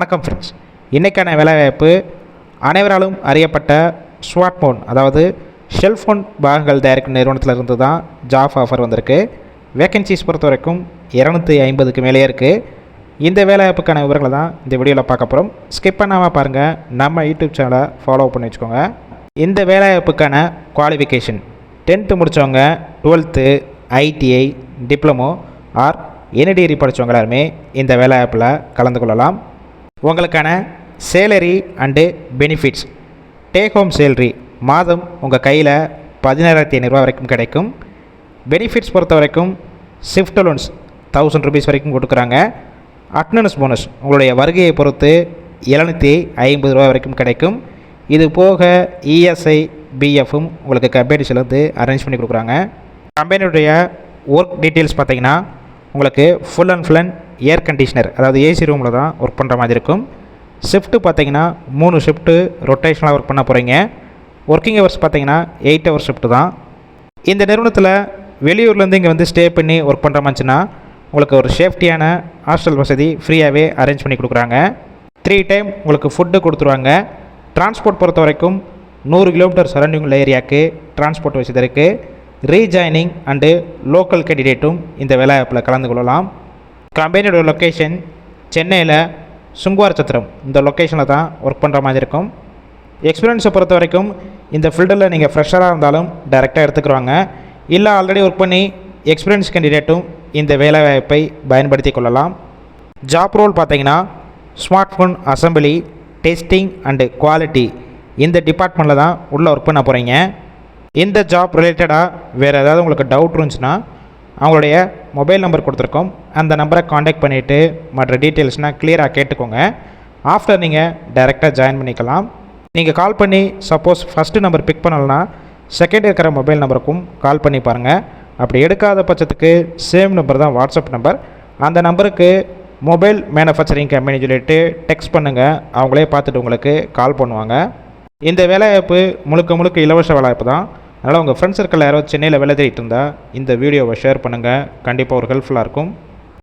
வணக்கம் ஃப்ரெண்ட்ஸ் இன்றைக்கான வேலைவாய்ப்பு அனைவராலும் அறியப்பட்ட ஸ்மார்ட் ஃபோன் அதாவது செல்ஃபோன் பாகங்கள் தயாரிக்கும் நிறுவனத்தில் இருந்து தான் ஜாப் ஆஃபர் வந்திருக்கு. வேக்கன்சிஸ் பொறுத்த வரைக்கும் இரநூத்தி ஐம்பதுக்கு மேலே இருக்குது இந்த வேலைவாய்ப்புக்கான விவரங்களை தான் இந்த வீடியோவில் பார்க்க போகிறோம் ஸ்கிப் பண்ணாமல் பாருங்கள் நம்ம யூடியூப் சேனலை ஃபாலோ பண்ணி வச்சுக்கோங்க. இந்த வேலைவாய்ப்புக்கான குவாலிஃபிகேஷன் டென்த்து முடித்தவங்க டுவெல்த்து ஐடிஐ டிப்ளமோ ஆர் என்ன டிகிரி படித்தவங்க எல்லாருமே இந்த வேலைவாய்ப்பில் கலந்து கொள்ளலாம். உங்களுக்கான salary and benefits take home salary மாதம் உங்கள் கையில் பதினேழாயிரத்தி ஐநூறுரூவா வரைக்கும் கிடைக்கும். பெனிஃபிட்ஸ் பொறுத்த வரைக்கும் ஷிஃப்ட் லோன்ஸ் தௌசண்ட் ருபீஸ் வரைக்கும் கொடுக்குறாங்க. அட்னன்ஸ் போனஸ் உங்களுடைய வருகையை பொறுத்து எழுநூற்றி ஐம்பது ரூபா வரைக்கும் கிடைக்கும். இது போக இஎஸ்ஐ பிஎஃப்பும் உங்களுக்கு கம்பெனிஸ்லேருந்து அரேஞ்ச் பண்ணி கொடுக்குறாங்க. கம்பெனியுடைய ஒர்க் டீட்டெயில்ஸ் பார்த்தீங்கன்னா உங்களுக்கு full and full and air conditioner அதாவது ஏசி ரூமில் தான் ஒர்க் பண்ணுற மாதிரி இருக்கும். ஷிஃப்ட்டு பார்த்தீங்கன்னா மூணு ஷிஃப்ட்டு ரொட்டேஷனலாக ஒர்க் பண்ண போகிறீங்க ஒர்க்கிங் ஹவர்ஸ் பார்த்தீங்கன்னா எயிட் ஹவர் ஷிஃப்ட்டு தான். இந்த நிறுவனத்தில் வெளியூர்லேருந்து இங்கே வந்து ஸ்டே பண்ணி ஒர்க் பண்ணுற மாதிரிச்சுன்னா உங்களுக்கு ஒரு சேஃப்டியான ஹாஸ்டல் வசதி ஃப்ரீயாகவே அரேஞ்ச் பண்ணி கொடுக்குறாங்க. த்ரீ டைம் உங்களுக்கு ஃபுட்டு கொடுத்துருவாங்க. டிரான்ஸ்போர்ட் பொறுத்த வரைக்கும் நூறு கிலோமீட்டர் சரௌண்டிங் உள்ள ஏரியாவுக்கு டிரான்ஸ்போர்ட் வசதி இருக்குது ரீஜாயினிங் அண்டு லோக்கல் கேண்டிடேட்டும் இந்த வேலைவாய்ப்பில் கலந்து கொள்ளலாம். கம்பெனியோட லொக்கேஷன் சென்னையில் சுங்குவார் சத்திரம். இந்த லொக்கேஷனில் தான் ஒர்க் பண்ணுற மாதிரி இருக்கும். எக்ஸ்பீரியன்ஸை பொறுத்த வரைக்கும் இந்த ஃபீல்டில் நீங்கள் ஃப்ரெஷராக இருந்தாலும் டைரெக்டாக எடுத்துக்கிறாங்க இல்லை ஆல்ரெடி ஒர்க் பண்ணி எக்ஸ்பீரியன்ஸ் கேண்டிடேட்டும் இந்த வேலைவாய்ப்பை பயன்படுத்தி கொள்ளலாம். ஜாப் ரோல் பார்த்தீங்கன்னா smart phone assembly testing and quality இந்த டிபார்ட்மெண்ட்டில் தான் உள்ளே ஒர்க் பண்ண போகிறீங்க இந்த ஜாப் ரிலேட்டடாக வேறு ஏதாவது உங்களுக்கு டவுட் இருந்துச்சுன்னா அவங்களுடைய மொபைல் நம்பர் கொடுத்துருக்கோம். அந்த நம்பரை காண்டாக்ட் பண்ணிவிட்டு மற்ற டீட்டெயில்ஸ்னால் கிளியராக கேட்டுக்கோங்க. ஆஃப்டர் நீங்கள் டைரெக்டாக ஜாயின் பண்ணிக்கலாம். நீங்கள் கால் பண்ணி சப்போஸ் ஃபஸ்ட்டு நம்பர் பிக் பண்ணலன்னா செகண்ட் இருக்கிற மொபைல் நம்பருக்கும் கால் பண்ணி பாருங்கள் அப்படி எடுக்காத பட்சத்துக்கு சேம் நம்பர் தான் வாட்ஸ்அப் நம்பர் அந்த நம்பருக்கு மொபைல் மேனுஃபேக்சரிங் கம்பெனி சொல்லிட்டு டெக்ஸ்ட் பண்ணுங்கள் அவங்களே பார்த்துட்டு உங்களுக்கு கால் பண்ணுவாங்க. இந்த வேலைவாய்ப்பு முழுக்க முழுக்க இலவச வேலைவாய்ப்பு தான். அதனால் உங்கள் ஃப்ரெண்ட்ஸ் சர்க்கிளில் யாராவது சென்னையில் வேலை தேடிட்டு இருந்தால் இந்த வீடியோவை ஷேர் பண்ணுங்கள் கண்டிப்பாக ஒரு ஹெல்ப்ஃபுல்லாக இருக்கும்.